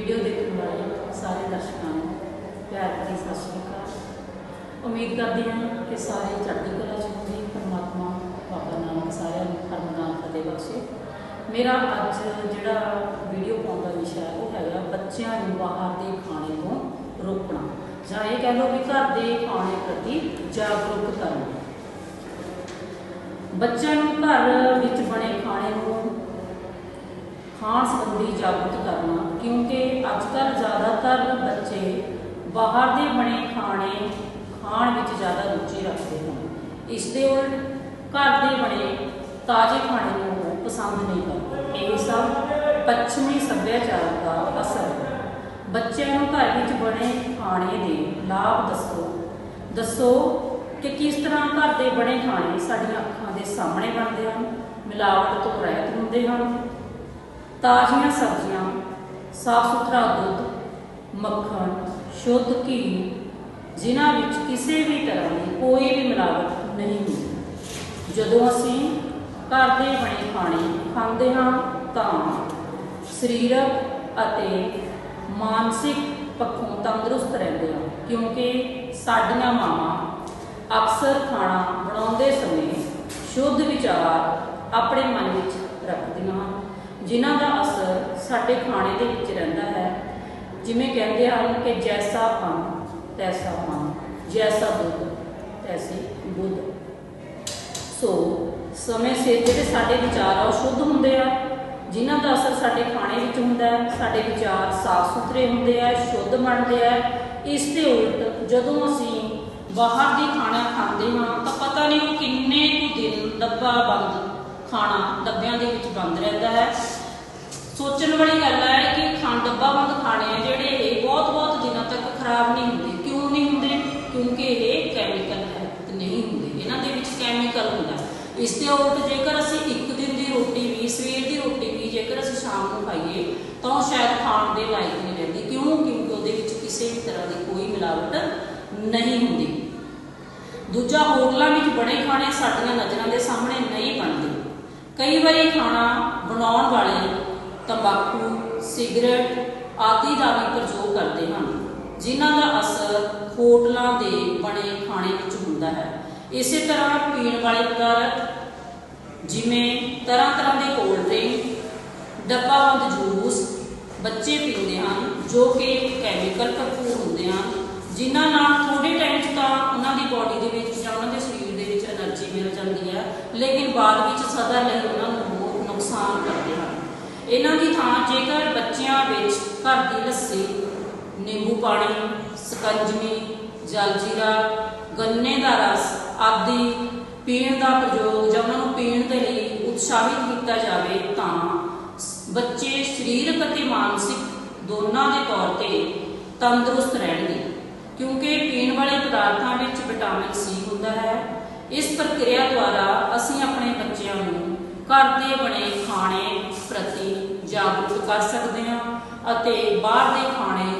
Video ਦੇਖਣ ਵਾਲੇ ਸਾਰੇ ਦਰਸ਼ਕਾਂ ਨੂੰ ਪਿਆਰ ਭਰੀ ਸਤਿ ਸ਼੍ਰੀ ਅਕਾਲ। ਉਮੀਦ ਕਰਦੀ ਹਾਂ ਕਿ ਸਾਰੇ ਚੜ੍ਹਦੀ ਕਲਾ ਚ ਹੋਣਗੇ ਪਰਮਾਤਮਾ ਬਾਬਾ ਨਾਨਕ ਸਾਰਿਆਂ ਨੂੰ ਹਰਮਨਾਮ ਫਤਿਹ ਬਖਸ਼ੇ। ਮੇਰਾ ਅੱਜ ਜਿਹੜਾ ਵੀਡੀਓ ਪਾਉਣ ਦਾ ਵਿਸ਼ਾ ਹੈ, ਉਹ ਹੈਗਾ ਬੱਚਿਆਂ ਨੂੰ ਬਾਹਰ ਦੇ ਖਾਣੇ ਤੋਂ ਰੋਕਣਾ। ਜਾਂ ਇਹ ਕਹਿ ਲਓ ਵੀ ਘਰ ਦੇ ਖਾਣੇ ਪ੍ਰਤੀ ਜਾਗਰੂਕ ਕਰਨਾ। ਬੱਚਿਆਂ ਨੂੰ ਘਰ ਵਿੱਚ ਬਣੇ ਖਾਣੇ ਨੂੰ ਖਾਣ ਸੰਬੰਧੀ ਜਾਗਰੂਕ ਕਰਨਾ ਕਿਉਂਕਿ ਅੱਜ ਕੱਲ੍ਹ ਜ਼ਿਆਦਾਤਰ ਬੱਚੇ ਬਾਹਰ ਦੇ ਬਣੇ ਖਾਣੇ ਖਾਣ ਵਿੱਚ ਜ਼ਿਆਦਾ ਰੁਚੀ ਰੱਖਦੇ ਹਨ। ਇਸ ਦੇ ਉਲਟ ਘਰ ਦੇ ਬਣੇ ਤਾਜ਼ੇ ਖਾਣੇ ਨੂੰ ਪਸੰਦ ਨਹੀਂ ਕਰਦੇ। ਇਹ ਸਭ ਪੱਛਮੀ ਸੱਭਿਆਚਾਰ ਦਾ ਅਸਰ ਹੈ। ਬੱਚਿਆਂ ਨੂੰ ਘਰ ਵਿੱਚ ਬਣੇ ਖਾਣੇ ਦੇ ਲਾਭ ਦੱਸੋ। ਦੱਸੋ ਕਿ ਕਿਸ ਤਰ੍ਹਾਂ ਘਰ ਦੇ ਬਣੇ ਖਾਣੇ ਸਾਡੀਆਂ ਅੱਖਾਂ ਦੇ ਸਾਹਮਣੇ ਬਣਦੇ ਹਨ, ਮਿਲਾਵਟ ਤੋਂ ਰਹਿਤ ਹੁੰਦੇ ਹਨ। ਤਾਜ਼ੀਆਂ ਸਬਜ਼ੀਆਂ ਸਾਫ਼ ਸੁਥਰਾ ਦੁੱਧ, ਮੱਖਣ, ਸ਼ੁੱਧ ਘੀ, ਜਿਨ੍ਹਾਂ ਵਿੱਚ ਕਿਸੇ ਵੀ ਤਰ੍ਹਾਂ ਦੀ ਕੋਈ ਵੀ ਮਿਲਾਵਟ ਨਹੀਂ ਹੁੰਦੀ। ਜਦੋਂ ਅਸੀਂ ਘਰ ਦੇ ਬਣੇ ਖਾਣੇ ਖਾਂਦੇ ਹਾਂ ਤਾਂ ਸਰੀਰਕ ਅਤੇ ਮਾਨਸਿਕ ਪੱਖੋਂ ਤੰਦਰੁਸਤ ਰਹਿੰਦੇ ਹਾਂ, ਕਿਉਂਕਿ ਸਾਡੀਆਂ ਮਾਵਾਂ ਅਕਸਰ ਖਾਣਾ ਬਣਾਉਂਦੇ ਸਮੇਂ ਸ਼ੁੱਧ ਵਿਚਾਰ ਆਪਣੇ ਮਨ ਵਿੱਚ ਰੱਖਦੀਆਂ ਹਨ, ਜਿਨ੍ਹਾਂ ਦਾ ਅਸਰ ਸਾਡੇ ਖਾਣੇ ਦੇ ਵਿੱਚ ਰਹਿੰਦਾ ਹੈ। ਜਿਵੇਂ ਕਹਿੰਦੇ ਹਨ ਕਿ ਜੈਸਾ ਪੰਨ ਤੈਸਾ ਮਨ ਜੈਸਾ ਬੁੱਧ ਤੈਸੀ ਬੁੱਧ ਸੋ ਸਮੇਂ ਸਿਰ ਜਿਹੜੇ ਸਾਡੇ ਵਿਚਾਰ ਆ ਉਹ ਸ਼ੁੱਧ ਹੁੰਦੇ ਆ। ਜਿਨ੍ਹਾਂ ਦਾ ਅਸਰ ਸਾਡੇ ਖਾਣੇ ਵਿੱਚ ਹੁੰਦਾ ਹੈ, ਸਾਡੇ ਵਿਚਾਰ ਸਾਫ਼ ਸੁਥਰੇ ਹੁੰਦੇ ਆ, ਸ਼ੁੱਧ ਬਣਦੇ ਆ। ਇਸ ਦੇ ਉਲਟ ਜਦੋਂ ਅਸੀਂ ਬਾਹਰ ਦੀ ਖਾਣਾ ਖਾਂਦੇ ਹਾਂ ਤਾਂ ਪਤਾ ਨਹੀਂ ਉਹ ਕਿੰਨੇ ਕੁ ਦਿਨ ਡੱਬਾ ਬੰਦ ਖਾਣਾ, ਡੱਬਿਆਂ ਦੇ ਸੋਚਣ ਵਾਲੀ ਗੱਲ ਹੈ ਕਿ ਖਾਣ ਡੱਬਾ ਬੰਦ ਖਾਣੇ ਆ ਜਿਹੜੇ ਇਹ ਬਹੁਤ ਬਹੁਤ ਦਿਨਾਂ ਤੱਕ ਖਰਾਬ ਨਹੀਂ ਹੁੰਦੇ। ਕਿਉਂ ਨਹੀਂ ਹੁੰਦੇ? ਕਿਉਂਕਿ ਇਹ ਕੈਮੀਕਲ ਹੈ ਨਹੀਂ ਹੁੰਦੇ। ਇਹਨਾਂ ਦੇ ਵਿੱਚ ਕੈਮੀਕਲ ਹੁੰਦਾ। ਇਸ ਦੇ ਉਲਟ ਜੇਕਰ ਅਸੀਂ ਇੱਕ ਦਿਨ ਦੀ ਰੋਟੀ ਵੀ, ਸਵੇਰ ਦੀ ਰੋਟੀ ਵੀ ਜੇਕਰ ਅਸੀਂ ਸ਼ਾਮ ਨੂੰ ਖਾਈਏ, ਤਾਂ ਉਹ ਸ਼ਾਇਦ ਖਾਣ ਦੇ ਲਾਇਕ ਨਹੀਂ ਰਹਿੰਦੀ। ਕਿਉਂ? ਕਿਉਂਕਿ ਉਹਦੇ ਵਿੱਚ ਕਿਸੇ ਵੀ ਤਰ੍ਹਾਂ ਦੀ ਕੋਈ ਮਿਲਾਵਟ ਨਹੀਂ ਹੁੰਦੀ। ਦੂਜਾ, ਹੋਟਲਾਂ ਵਿੱਚ ਬਣੇ ਖਾਣੇ ਸਾਡੀਆਂ ਨਜ਼ਰਾਂ ਦੇ ਸਾਹਮਣੇ ਨਹੀਂ ਬਣਦੇ। ਕਈ ਵਾਰੀ ਖਾਣਾ ਬਣਾਉਣ ਵਾਲੇ ਤੰਬਾਕੂ, ਸਿਗਰਟ ਆਦਿ ਦਾ ਵੀ ਪ੍ਰਯੋਗ ਕਰਦੇ ਹਨ, ਜਿਨ੍ਹਾਂ ਦਾ ਅਸਰ ਹੋਟਲਾਂ ਦੇ ਬਣੇ ਖਾਣੇ ਵਿੱਚ ਹੁੰਦਾ ਹੈ। ਇਸੇ ਤਰ੍ਹਾਂ ਪੀਣ ਵਾਲੇ ਪਦਾਰਥ, ਜਿਵੇਂ ਤਰ੍ਹਾਂ ਤਰ੍ਹਾਂ ਦੇ ਕੋਲਡ ਡਰਿੰਕ ਡੱਬਾਬੰਦ ਜੂਸ ਬੱਚੇ ਪੀਂਦੇ ਹਨ, ਜੋ ਕਿ ਕੈਮੀਕਲ ਭਰਪੂਰ ਹੁੰਦੇ ਹਨ, ਜਿਨ੍ਹਾਂ ਨਾਲ ਥੋੜੇ ਟਾਈਮ 'ਚ ਤਾਂ ਉਹਨਾਂ ਦੀ ਬਾਡੀ ਦੇ ਵਿੱਚ ਜਾਂ ਉਹਨਾਂ ਦੇ ਸਰੀਰ ਦੇ ਵਿੱਚ એનર્ਜੀ ਮਿਲ ਜਾਂਦੀ ਹੈ, ਲੇਕਿਨ ਬਾਅਦ ਵਿੱਚ ਸਦਾ ਲਈ ਉਹਨਾਂ ਨੂੰ ਨੁਕਸਾਨ ਕਰਦੇ ਇਹਨਾਂ ਦੀ ਥਾਂ ਜੇਕਰ ਬੱਚਿਆਂ ਵਿੱਚ ਘਰ ਦੀ ਲੱਸੀ, ਨਿੰਬੂ ਪਾਣੀ, ਸਕੰਜਮੀ, ਜਲਜੀਰਾ, ਗੰਨੇ ਦਾ ਰਸ ਆਦਿ ਪੀਣ ਦਾ ਪ੍ਰਯੋਗ ਜਾਂ ਉਹਨਾਂ ਨੂੰ ਪੀਣ ਦੇ ਲਈ ਉਤਸ਼ਾਹਿਤ ਕੀਤਾ ਜਾਵੇ ਤਾਂ ਬੱਚੇ ਸਰੀਰਕ ਅਤੇ ਮਾਨਸਿਕ ਦੋਨਾਂ ਦੇ ਤੌਰ ਤੇ ਤੰਦਰੁਸਤ ਰਹਿਣਗੇ, ਕਿਉਂਕਿ ਪੀਣ ਵਾਲੇ ਪਦਾਰਥਾਂ ਵਿੱਚ ਵਿਟਾਮਿਨ ਸੀ ਹੁੰਦਾ ਹੈ। ਇਸ ਪ੍ਰਕਿਰਿਆ ਦੁਆਰਾ ਅਸੀਂ ਆਪਣੇ ਬੱਚਿਆਂ ਨੂੰ ਘਰ ਦੇ ਬਣੇ ਜਾਗਰੂਕ ਕਰ ਸਕਦੇ ਹਾਂ ਅਤੇ ਬਾਹਰ ਦੇ ਖਾਣੇ